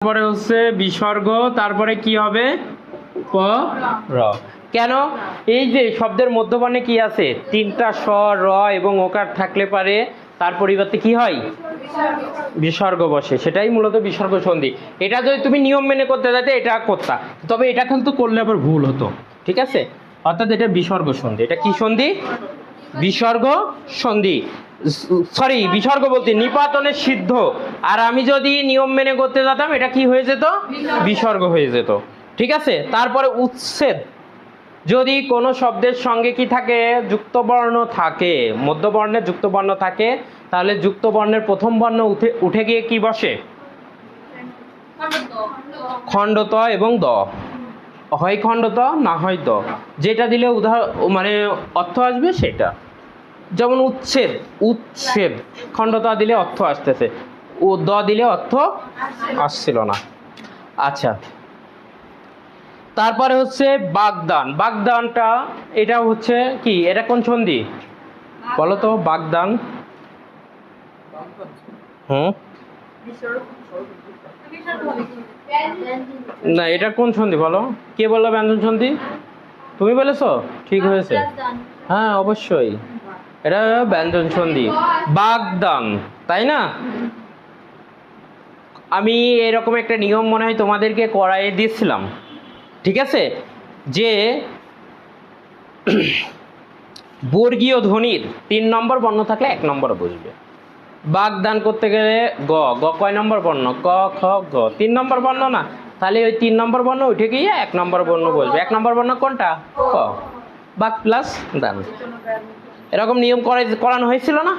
তারপরে হচ্ছে বিসর্গ তারপরে কি হবে? প। র। কেন? এই যে শব্দের মধ্যবর্ণে কি আছে? তিনটা স র এবং ওকার থাকলে পারে তার পরিবর্তে কি হয়? বিসর্গ বসে। সেটাই মূলত বিসর্গ সন্ধি। এটা যদি তুমি নিয়ম মেনে করতে যাতে এটা করতা। তবে এটা কিন্তু করলে আবার ভুল হতো। ঠিক আছে? অর্থাৎ এটা বিসর্গ সন্ধি। এটা কি সন্ধি? বিসর্গ সন্ধি। সরি বিসর্গ বলতে নিপাতনের সিদ্ধ। আর আমি যদি নিয়ম মেনে করতে যেতাম এটা কি হয়ে যেত? বিসর্গ। হয়ে যেত। ঠিক আছে? তারপরে উচ্ছেদ যদি কোনো শব্দের সঙ্গে কি থাকে? যুক্তবর্ণ থাকে। মধ্যবর্ণে যুক্তবর্ণ থাকে। তাহলে যুক্তবর্ণের প্রথম বর্ণ উঠে উঠে গিয়ে কি বসে? খণ্ডত এবং দ। হয় খণ্ডত না হয় দ যেটা দিলে উদাহরণ মানে অর্থ আসবে সেটা। যেমন উচ্ছেদ উচ্ছেদ। খণ্ডতা দিলে অর্থ আসতেছে। ও দ দিলে অর্থ আসছিল না। আচ্ছা। তারপরে হচ্ছে বাগদান। বাগদানটা, এটা হচ্ছে কি? এটা কোন সন্ধি বলো তো, বাগদান। হুম? না এটা কোন সন্ধি বলো? কে বলল ব্যঞ্জন সন্ধি? তুমি বলেছ? ঠিক হয়েছে। হ্যাঁ অবশ্যই। এটা ব্যঞ্জন সন্ধি। বাগদান তাই না? আমি এরকম একটা নিয়ম মনে হয় তোমাদেরকে করাই দিয়েছিলাম ঠিক আছে? যে বর্গীয় ধ্বনির তিন নম্বর বর্ণ থাকলে এক নম্বর বুঝবে। বাগদান করতে গেলে গ গ কয় নম্বর বর্ণ? ক, খ গ তিন নম্বর বর্ণ না? তাহলে ওই তিন নম্বর বর্ণ উঠে গিয়ে এক নম্বর বর্ণ বসবে এক নম্বর বর্ণ কোনটা? ক। বাগ প্লাস দান। এরকম নিয়ম করে করানো হয়েছিল না?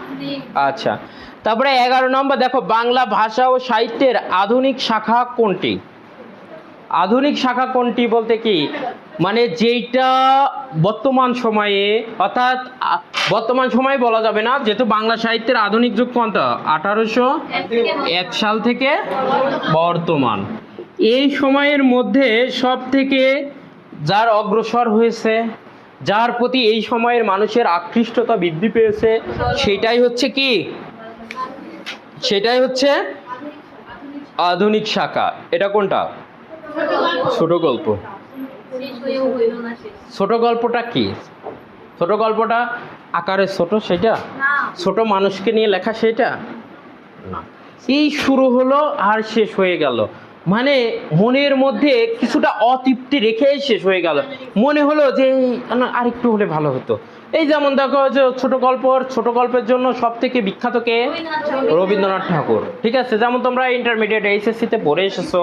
আচ্ছা। তারপরে এগারো নম্বর, দেখো, বাংলা ভাষা ও সাহিত্যের আধুনিক শাখা কোনটি? আধুনিক শাখা কোনটি বলতে কি? মানে যেইটা বর্তমান সময়ে, অর্থাৎ বর্তমান সময়ে বলা যাবে না, যেহেতু বাংলা সাহিত্যের আধুনিক যুগ কোনটা আঠারোশো এক সাল থেকে বর্তমান। এই সময়ের মধ্যে সব থেকে যার অগ্রসর হয়েছে, যার প্রতি এই সময়ের মানুষের আকৃষ্টতা বৃদ্ধি পেয়েছে, সেটাই হচ্ছে কি? সেটাই হচ্ছে আধুনিক শাখা। এটা কোনটা? ছোট গল্প। ছোট গল্পটা কি? ছোট গল্পটা আকারে ছোট সেটা? ছোট মানুষকে নিয়ে লেখা সেটা? না। এই শুরু হলো আর শেষ হয়ে গেল। মানে মনের মধ্যে কিছুটা অতৃপ্তি রেখেই শেষ হয়ে গেল। মনে হলো যে আরেকটু হলে ভালো হতো। এই যেমন দেখো যে ছোট গল্পর ছোট গল্পের জন্য সব থেকে বিখ্যাত কে? রবীন্দ্রনাথ ঠাকুর। ঠিক আছে? যেমন তোমরা ইন্টারমিডিয়েট এইচএসসিতে পড়ে এসেছ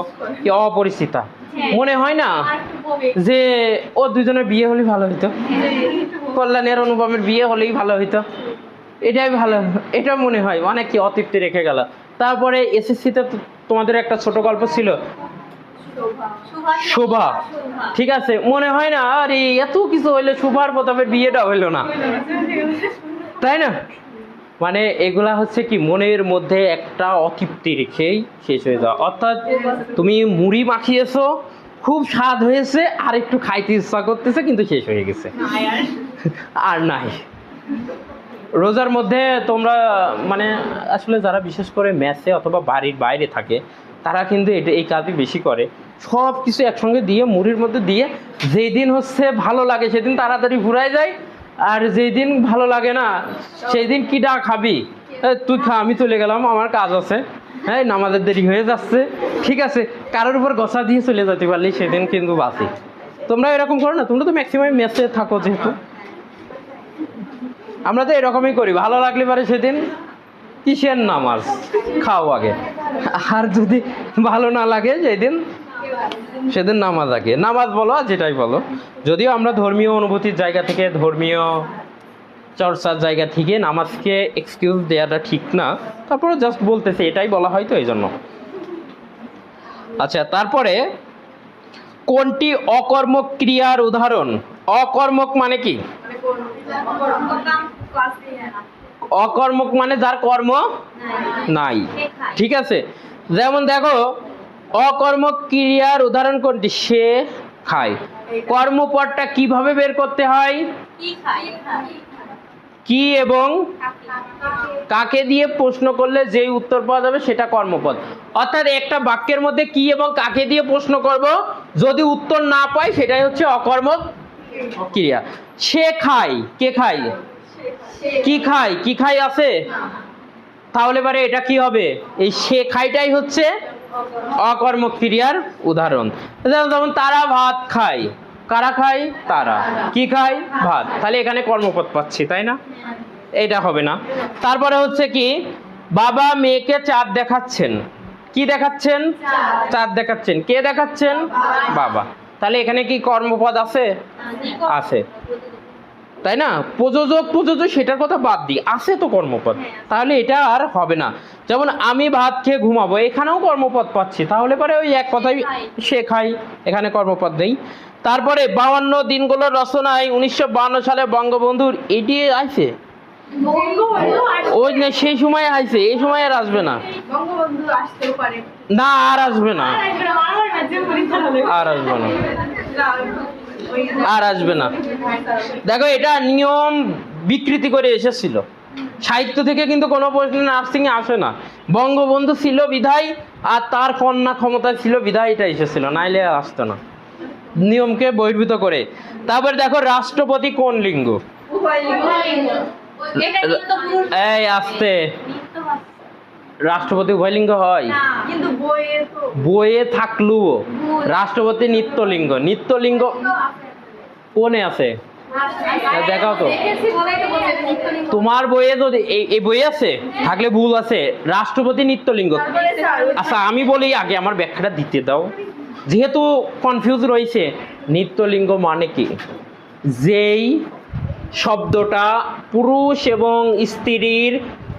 কি অপরিচিতা। মনে হয় না যে ও দুজনের বিয়ে হলেই ভালো হতো কল্যাণের অনুপমের বিয়ে হলেই ভালো হতো এটাই ভালো এটা মনে হয় অনেক কি অতৃপ্তি রেখে গেল। তারপরে এসএসসিতে তোমাদের একটা ছোট গল্প ছিল। শোভা। ঠিক আছে মনে হয় না আরে এত কিছু হইলে শোভার প্রতাপের বিয়েটা হইল না। তাই না? মানে এগুলা হচ্ছে কি মনের মধ্যে একটা অতৃপ্তি রেখেই শেষ হয়ে যাওয়া। অর্থাৎ তুমি মুড়ি মাখিয়েছো খুব স্বাদ হয়েছে আর একটু খাইতে ইচ্ছা করতেছে কিন্তু শেষ হয়ে গেছে। আর। নাই। রোজার মধ্যে তোমরা মানে আসলে যারা বিশেষ করে ম্যাচে অথবা বাড়ির বাইরে থাকে তারা কিন্তু এটা এই কাজই বেশি করে। সব কিছু একসঙ্গে দিয়ে মুড়ির মধ্যে দিয়ে যেদিন হচ্ছে ভালো লাগে সেদিন তাড়াতাড়ি ঘুরায় যায় আর যেই দিন ভালো লাগে না, সেই দিন কিটা খাবি? তুই খা, আমি চলে গেলাম, আমার কাজ আছে। হ্যাঁ নামাজের দেরি হয়ে যাচ্ছে। ঠিক আছে, কারোর উপর গসা দিয়ে চলে যেতে পারলি, সেদিন কিন্তু বাঁচি। তোমরা এরকম করো না, তোমরা তো ম্যাক্সিমাম মেসে থাকো যেহেতু। আমরা তো এরকমই করি, ভালো লাগলে পারে সেদিন কিসের নামাজ? খাও আগে। আর যদি ভালো না লাগে সেদিন সেদিন নামাজ আগে। নামাজ বলো যেটাই বলো। যদিও আমরা ধর্মীয় অনুভূতির জায়গা থেকে ধর্মীয় চর্চার জায়গা থেকে নামাজকে এক্সকিউজ দেওয়াটা ঠিক না। তারপরে জাস্ট বলতেছে এটাই বলা হয় তো এই জন্য আচ্ছা তারপরে কোনটি অকর্মক ক্রিয়ার উদাহরণ? অকর্মক মানে কি? অকর্মক মানে যার কর্ম নাই। ঠিক আছে? যেমন দেখো অকর্মক ক্রিয়ার উদাহরণ কোনটি? সে খায়। কর্মপদটা কীভাবে বের করতে হয়? কি এবং কাকে দিয়ে প্রশ্ন করলে যেই উত্তর পাওয়া যাবে সেটা কর্মপদ অর্থাৎ একটা বাক্যের মধ্যে কি এবং কাকে দিয়ে প্রশ্ন করব? যদি উত্তর না পাই সেটাই হচ্ছে অকর্ম ক্রিয়া সে খায়। কে খায়? কি খায়? কি খায় আছে? তাহলে পরে এটা কি হবে? এই সে খাইটাই হচ্ছে অকর্মক ক্রিয়ার উদাহরণ। যেমন যেমন তারা ভাত খায়। কারা খায়? তারা। কি খায়? ভাত। তাহলে এখানে কর্মপদ পাচ্ছি, তাই না? এটা হবে না। তারপরে হচ্ছে কি, বাবা মেয়েকে চাঁদ দেখাচ্ছেন। কি দেখাচ্ছেন? চাঁদ দেখাচ্ছেন। কে দেখাচ্ছেন? বাবা। তাহলে এখানে কি কর্মপদ আছে? আছে। তাই না? প্রযোজক প্রযোজক সেটার কথা বাদ দিই। আছে তো কর্মপদ তাহলে এটা আর হবে না। যেমন আমি ভাত খেয়ে ঘুমাবো এখানেও কর্মপদ পাচ্ছি। তাহলে পরে ওই এক কথাই শেখাই। এখানে কর্মপদ নেই। তারপরে বাউান্ন দিনগুলোর রচনায় উনিশশো সালে বঙ্গবন্ধুর এটি আছে ওই না সেই সময় আইছে এই সময় আর আসবে না। না আর আসবে না। আর আসবে না আর আসবে না। দেখো এটা নিয়ম বিকৃতি করে এসেছিল। সাহিত্য থেকে কিন্তু কোনো প্রশ্ন নার্সিং এ আসে না। বঙ্গবন্ধু ছিল বিধায় আর তার কন্যা ক্ষমতায় ছিল বিধায় এটা এসেছিল। নাইলে আসতো না। নিয়মকে বহির্ভূত করে। তারপর দেখো রাষ্ট্রপতি কোন লিঙ্গ? উভয় লিঙ্গ। এই আসতে। রাষ্ট্রপতি উভয়লিঙ্গ হয়। না, কিন্তু বইয়ে থাকলেও। রাষ্ট্রপতি নিত্যলিঙ্গ। নিত্যলিঙ্গ কোনে আছে। দেখাও তো। তোমার বইয়ে যদি এই বই আছে, থাকলে ভুল আছে, রাষ্ট্রপতি নিত্যলিঙ্গ। আচ্ছা আমি বলি আগে আমার ব্যাখ্যাটা দিতে দাও। যেহেতু কনফিউজ রয়েছে, নিত্যলিঙ্গ মানে কি? যেই শব্দটা পুরুষ এবং স্ত্রীর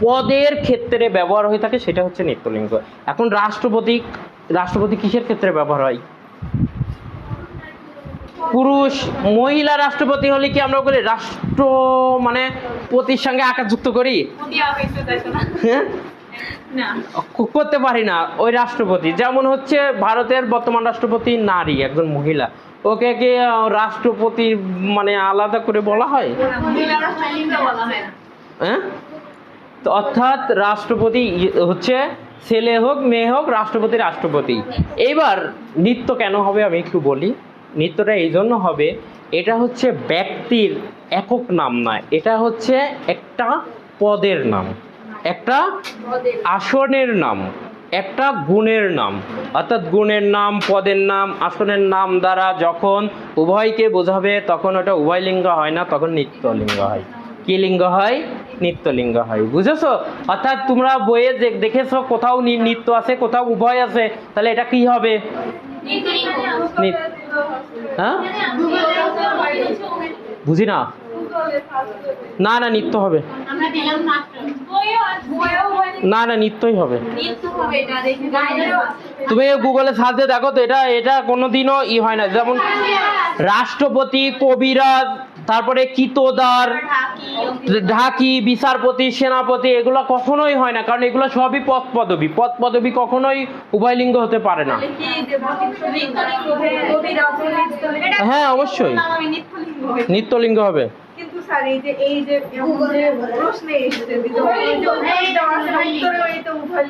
পদের ক্ষেত্রে ব্যবহার হয়ে থাকে, সেটা হচ্ছে নিত্যলিঙ্গ। এখন রাষ্ট্রপতি রাষ্ট্রপতি কিসের ক্ষেত্রে ব্যবহার হয়? পুরুষ, মহিলা রাষ্ট্রপতি হলে কি আমরা বলি রাষ্ট্র মানে পতির সঙ্গে আকার যুক্ত করি? হ্যাঁ? করতে পারি না, ওই রাষ্ট্রপতি। যেমন হচ্ছে ভারতের বর্তমান রাষ্ট্রপতি নারী, একজন মহিলা। ওকে কি রাষ্ট্রপতি মানে আলাদা করে বলা হয়? হয়? অর্থাৎ রাষ্ট্রপতি হচ্ছে ছেলে হোক, মেয়ে হোক, রাষ্ট্রপতি রাষ্ট্রপতি। এবার নৃত্য কেন হবে আমি একটু বলি। নৃত্যটা এই জন্য হবে এটা হচ্ছে ব্যক্তির একক নাম নয় এটা হচ্ছে একটা পদের নাম একটা আসনের নাম একটা গুণের নাম। অর্থাৎ গুণের নাম পদের নাম আসনের নাম দ্বারা যখন উভয়কে বোঝাবে তখন ওটা উভয় লিঙ্গ হয় না তখন নিত্যলিঙ্গ হয়। কি লিঙ্গ হয়? নিত্যলিঙ্গ হয়। বুঝেছ? অর্থাৎ তোমরা বইয়ে যে দেখেছ কোথাও নি- নিত্য আছে কোথাও উভয় আছে তাহলে এটা কি হবে? নিত- হ্যাঁ বুঝি না না না, নিত্য হবে। না না, নিত্যই হবে। তুমি গুগলে সাহায্যে দেখো তো, এটা এটা কোনোদিনও ই হয় না যেমন রাষ্ট্রপতি, কবিরাজ তারপরে কিতোদার ঢাকি, বিচারপতি সেনাপতি এগুলো কখনোই হয় না কারণ এগুলো সবই পদ পদবী পদ পদবী কখনোই উভয় লিঙ্গ হতে পারে না। হয়ে- অবশ্যই। নিত্যলিঙ্গ হবে। স্যার এই যে এই যে প্রশ্নে এসেছে।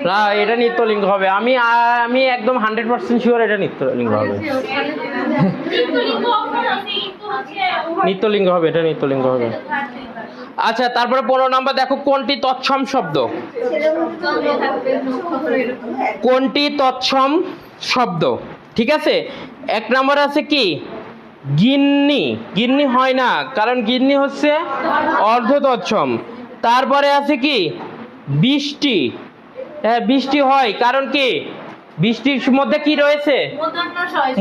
না এটা নিত্যলিঙ্গ হবে। আমি আমি একদম হান্ড্রেড পার্সেন্ট শিওর এটা নিত্যলিঙ্গ হবে। নিত্যলিঙ্গ হবে এটা নিত্যলিঙ্গ হবে। আচ্ছা তারপরে পনেরো নাম্বার দেখো কোনটি তৎসম শব্দ? কোনটি তৎসম শব্দ? ঠিক আছে? এক নম্বর আছে কি? গিন্নি গিন্নি হয় না, কারণ গিন্নি হচ্ছে অর্ধ তারপরে আছে কি? বৃষ্টি। হ্যাঁ বৃষ্টি হয়, কারণ কি? বৃষ্টির মধ্যে কি রয়েছে?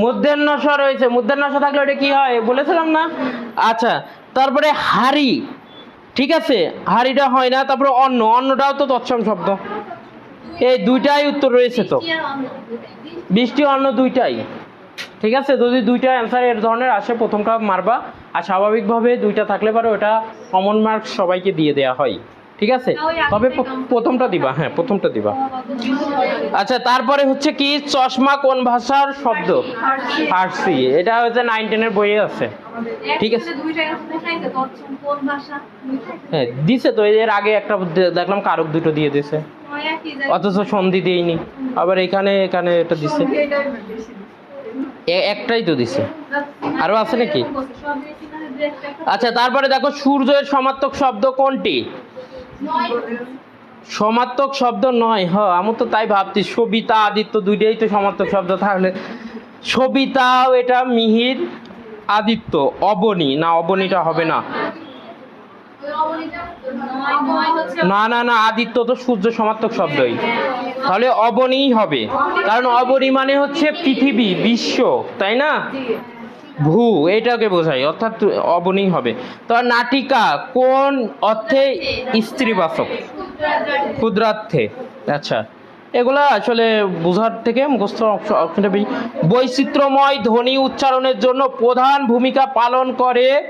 মধ্যাহ্ন সয়। রয়েছে। মূর্ধন্য স থাকলে ওটা কি হয়? বলেছিলাম না? আচ্ছা তারপরে হাড়ি। ঠিক আছে? হাড়িটা হয় না, তারপরে অন্ন। অন্নটাও তো তৎসম শব্দ। এই দুইটাই উত্তর রয়েছে তো। বৃষ্টি, অন্ন দুইটাই। ঠিক আছে যদি দুইটা অ্যান্সার এর ধরনের আসে প্রথমটা মারবা। আর স্বাভাবিকভাবে দুইটা থাকলে পারে ওটা কমন মার্কস সবাইকে দিয়ে দেওয়া হয়। ঠিক আছে? তবে প্রথমটা দিবা হ্যাঁ প্রথমটা দিবা। আচ্ছা তারপরে হচ্ছে কি চশমা কোন ভাষার শব্দ? ফার্সি। এটা হচ্ছে নাইন টেনের বইয়ে আছে। ঠিক আছে। কোন ভাষা? হ্যাঁ দিছে তো এর আগে একটা দেখলাম কারক দুটো দিয়ে দিছে। অথচ সন্ধি দিইনি আবার এখানে এখানে এটা দিছে। একটাই তো দিছে। আরও আছে নাকি? আচ্ছা তারপরে দেখো, সূর্যের সমার্থক শব্দ কোনটি? সমার্থক শব্দ নয়, হ, আমি তো তাই ভাবছি, সবিতা, আদিত্য দুইটাই তো সমার্থক শব্দ, তাহলে সবিতাও এটা মিহির, আদিত্য, অবনী, না, অবনীটা হবে না। না না না, আদিত্য তো সূর্য সমার্থক শব্দই। তাহলে অবনীই হবে। কারণ অবনী মানে হচ্ছে পৃথিবী, বিশ্ব, তাই না? ভূ, এটাকে বোঝায়, অর্থাৎ অবনী হবে। তো নাটিকা, কোন অর্থে স্ত্রীবাচক? ক্ষুদ্রার্থে। আচ্ছা এগুলা আসলে বোঝার থেকে মুখস্থ বৈচিত্র্যময় ধ্বনি উচ্চারণের জন্য প্রধান ভূমিকা পালন করে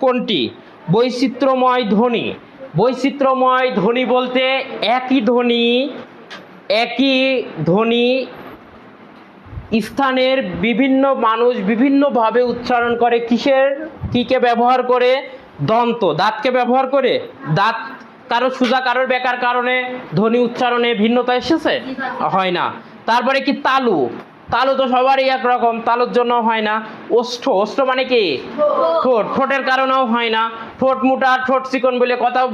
কোনটি? বৈচিত্র্যময় ধ্বনি। বৈচিত্র্যময় ধ্বনি বলতে একই ধ্বনি একই ধ্বনি স্থানের বিভিন্ন মানুষ বিভিন্নভাবে উচ্চারণ করে। কিসের? কিকে ব্যবহার করে? দন্ত। দাঁতকে ব্যবহার করে? দাঁত কারও সুজা কারোর বেকার কারণে ধ্বনি উচ্চারণে ভিন্নতা এসেছে? হয় না। তারপরে কি তালু? তালু তো সবারই একরকম তালুর জন্য হয় না। ওষ্ঠ। ওষ্ঠ মানে কি? ঠোঁট। ঠোঁটের কারণেও হয় না। ঠোঁট মোটা ঠোঁট চিকন বলে কথা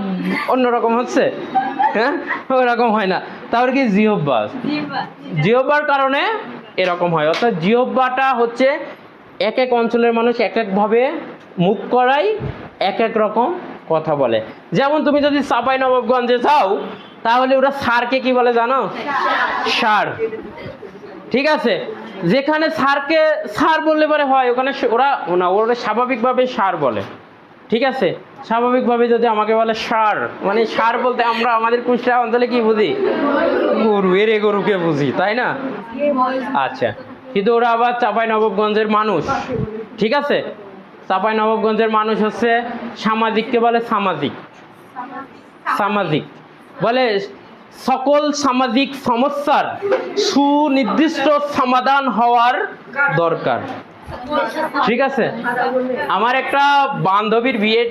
অন্যরকম হচ্ছে? হ্যাঁ? ওরকম হয় না। তারপরে কি জিহব্বাস জিহ্বার কারণে এরকম হয়। অর্থাৎ জিহ্বাটা হচ্ছে এক এক অঞ্চলের মানুষ এক একভাবে মুখ করাই এক এক রকম কথা বলে। যেমন তুমি যদি সাপাই নবাবগঞ্জে যাও তাহলে ওরা সারকে কি বলে জানো? সার। ঠিক আছে? যেখানে সারকে সার বললে পরে হয় ওখানে ওরা না ওরা স্বাভাবিকভাবে সার বলে। ঠিক আছে? স্বাভাবিকভাবে যদি আমাকে বলে সার মানে সার বলতে আমরা আমাদের কুষ্টিয়া অঞ্চলে কি বুঝি? গরু, এরে গরুকে বুঝি, তাই না? আচ্ছা কিন্তু ওরা আবার চাপাই নবাবগঞ্জের মানুষ, ঠিক আছে? চাপাই নবাবগঞ্জের মানুষ হচ্ছে সামাজিককে বলে সামাজিক। সামাজিক। বলে সকল সামাজিক সমস্যার সুনির্দিষ্ট সমাধান হওয়ার দরকার। ঠিক আছে। আমার একটা বান্ধবীর বিয়ে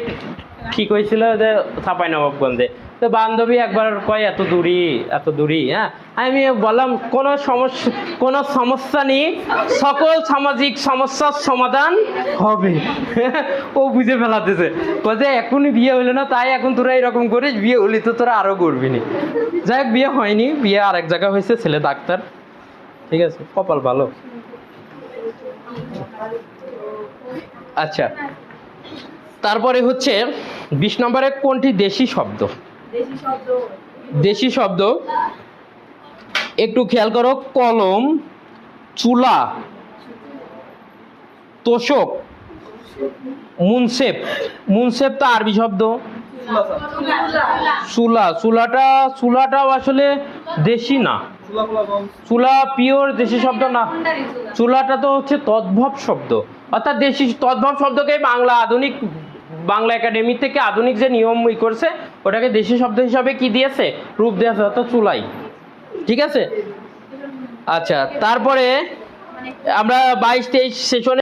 ঠিক হয়েছিল যে ছাপাই নবাবগঞ্জে। তো বান্ধবী একবার কয়, এত দূরই এত দূরই হ্যাঁ? আমি বললাম, কোনো সমস্যা কোনো সমস্যা নেই। সকল সামাজিক সমস্যার সমাধান হবে। ও বুঝে ফেলাতেছে। বলছে এখনই বিয়ে হইল না, তাই এখন তোরা এরকম করিস, বিয়ে হলি তো তোরা আরও করবি নি। যাই বিয়ে হয়নি, বিয়ে আরেক জায়গা হয়েছে, ছেলে ডাক্তার। ঠিক আছে, কপাল ভালো। আচ্ছা। তারপরে হচ্ছে বিশ নম্বরে কোনটি দেশি শব্দ? দেশি শব্দ। একটু খেয়াল করো কলম চুলা তোষক মুনসেপ মুনসেপ তো আরবি শব্দ। চুলা। চুলাটা চুলাটাও আসলে দেশি না। চুলা পিওর দেশি শব্দ না। চুলাটা তো হচ্ছে তদ্ভব শব্দ। অর্থাৎ দেশি তদ্ভব শব্দকে বাংলা আধুনিক বাংলা একাডেমি থেকে আধুনিক যে নিয়ম করছে, ওটাকে দেশি শব্দ হিসাবে কি দিয়েছে? রূপ দিয়েছে, অর্থাৎ চুলাই। ঠিক আছে? আচ্ছা তারপরে আমরা বাইশ তেইশ সেশনে